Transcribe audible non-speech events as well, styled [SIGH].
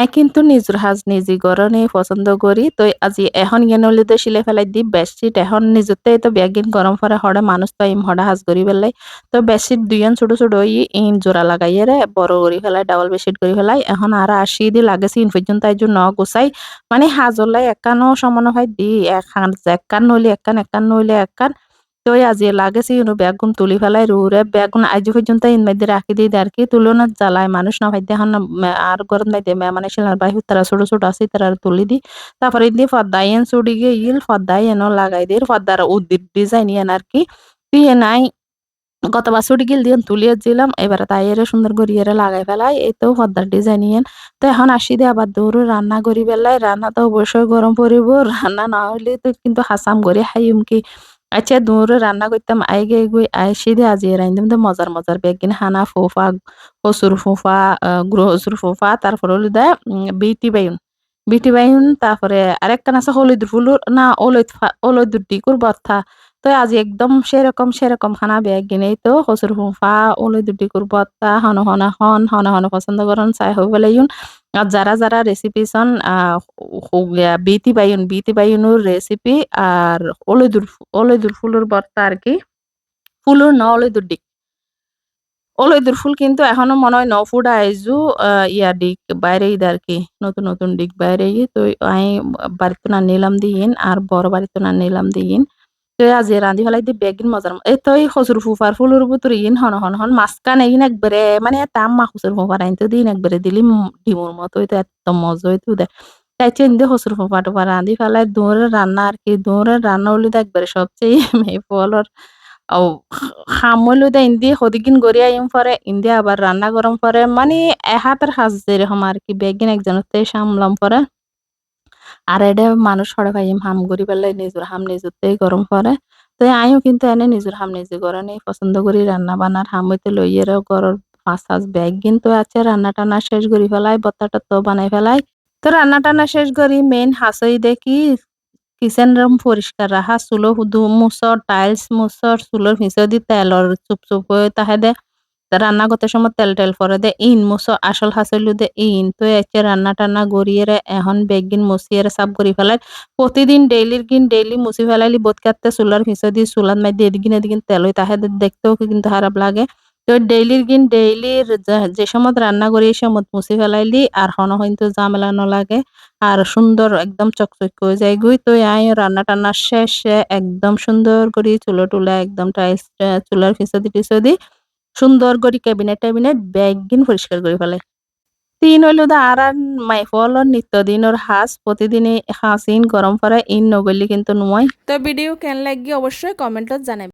I কিন্তু নিজের হাজ নিজে গরনে পছন্দ করি তো আজি এখন গেন হলিতে শিলে ফেলাই দি বেডশিট এখন নিজতে তো ব্যাগিন গরম ফরে হড়ে মানুষ তো ইম হড়া হাজ করি ফেলাই তো বেডশিট দুইজন ছোট ছোট ই ইন জোড়া লাগাইয়ে রে বড় করি ফেলাই ডাবল বেডশিট করি ফেলাই এখন আর আশি দি লাগেছি, ইন পর্যন্ত তাই ন গুছাই মানে হাজলাই একানো সমান হয় দি এক একান নইলে একান একান নইলে একান তো আজি লাগেছি ইউনো ব্যাগুন তুলি ফেলাই রুরে ব্যাগুন আজ পর্যন্ত ইন মধ্যে রাখি দিই আর কি তুলনা জ্বালায় মানুষ না ভাই দেখান আর গরম নাই দে মানে শিলার বাই তারা ছোট ছোট আছে তারা তুলি দি তারপরে দিয়ে ফদ্দাই এন চুড়ি গিয়ে ইল ফদ্দাই এনো লাগাই দিয়ে ফদ্দার উদ্দির ডিজাইন ইয়ান আর কি। দিয়ে নাই গত বছর গিল দিয়ে তুলিয়ে দিলাম এবার তাই এর সুন্দর করে এর লাগাই ফেলাই এই তো পদ্মার ডিজাইন ইয়ান তো এখন আসি দিয়ে আবার দৌড় রান্না করি ফেলাই রান্না তো অবশ্যই গরম পড়িব রান্না না হলে তো কিন্তু হাসাম করে খাইম কি। আচ্ছা দূরে রান্না করতাম আই আইগে গুই আইসি দিয়ে আজি রাইন্দিম তো মজার মজার বেগিন হানা ফুফা কসুর ফুফা গ্রহ হসুর ফুফা তারপরে হলো দে বিটি বাইন বিটি বাইন তারপরে আরেকটা আছে হলুদ ফুলুর না ওলৈদ ওলৈদুর ডিকুর বর্থা তো আজি একদম সেরকম সেরকম খানা বেগ গিনেই তো হসুর ফুফা ওলৈদুর ডিকুর বর্তা হন হন হন হন হন পছন্দ করেন চাই হয়ে বেলাইন আর যারা যারা রেসিপি চান বিতি বাইন বিতি বাইনুর রেসিপি আর ওলৈদুর ওলৈদুর ফুলের বর্তা আর কি? ফুলুর ন ওলৈদুর ডিক ওলৈদুর ফুল কিন্তু এখনও মনে হয় ন ফুট আইজু ইয়া ডিক বাইরে আর কি, নতুন নতুন ডিক বাইরে তো আমি বাড়িতে না নিলাম দিন আর বড় বাড়িতে না নিলাম দিন আজি রান্ধি ফেলাই দি বেগিন মজার এই তো হসুর ফুফার ফুলুর ইন হন হন হন মাঝখান ইন একবারে মানে তাম মা হসুর ফুফার আইনতে দিন একবারে দিলি ডিমুর মতো হইতো এত মজা হইতো দে। তাই চেন দিয়ে হসুর ফুফা টুফা রান্ধি ফেলাই দৌড়ে রান্না আর কি দৌড়ে রান্না হলে একবারে সবচেয়ে [LAUGHS] মেয়ে খামলো দে, ইন্দি হদিকিন গড়িয়া ইম পরে ইন্দি আবার রান্না গরম পরে মানে এহাতের হাজ যেরকম আর কি, বেগিন একজনতে সামলাম পরে আর এটা মানুষ সরে ভাই, হাম করি পেলাই নিজের হাম নিজতেই গরম করে। তো আমিও কিন্তু এনে নিজের হাম নিজে করে নেই, পছন্দ করি রান্না বান্নার। হাম হইতে লইয়েরও গরর পাঁচ পাঁচ ব্যাগ কিন্তু আছে রান্না টান্না শেষ করি ফেলাই, বত্তাটা তো বানাই ফেলাই। তো রান্না টান্না শেষ করি মেন হাসই দেখি কিচেন রুম পরিষ্কার রাখা, চুলো মুসর টাইলস মুসর, চুলোর ভিতর দি তেলর চুপ চুপ হয়ে তাহে দে। রান্না করতে সময় তেল টেল পরে দে, ইন মুসো আসল হাসইলু দে, ইন। তো একে রান্না টান্না গড়িয়ে রে, এখন বেগিন মুসিয়ে রে, সাফ করি ফেলাই। প্রতিদিন ডেইলির গিন ডেইলি মুসি ফেলাইলি বোধ কাটতে চুলার ভিতর দিয়ে চুলার মাই দিয়ে এদিকে এদিকে তেল হই তাহে দেখতেও কিন্তু খারাপ লাগে। তো ডেইলির গিন ডেইলির যে সময় রান্না করি, এই সময় মুছি ফেলাইলি, আর হন কিন্তু ঝামেলা লাগে। আর সুন্দর একদম চকচক হয়ে যায় গুই। তো আই রান্না টান্না শেষে একদম সুন্দর করে, চুলো টুলা একদম টাইস চুলার ফিসদি টিসদি সুন্দর করে ক্যাবিনেট ট্যাবিনেট ব্যাগিন পরিষ্কার করে ফেলে। তিন হইল দা আর মাই ফল নিত্যদিনের হাঁস প্রতিদিনে হাঁস ইন গরম পরে ইন নগলি কিন্তু নয় তো ভিডিও কেন লাগি অবশ্যই কমেন্টত জানাবেন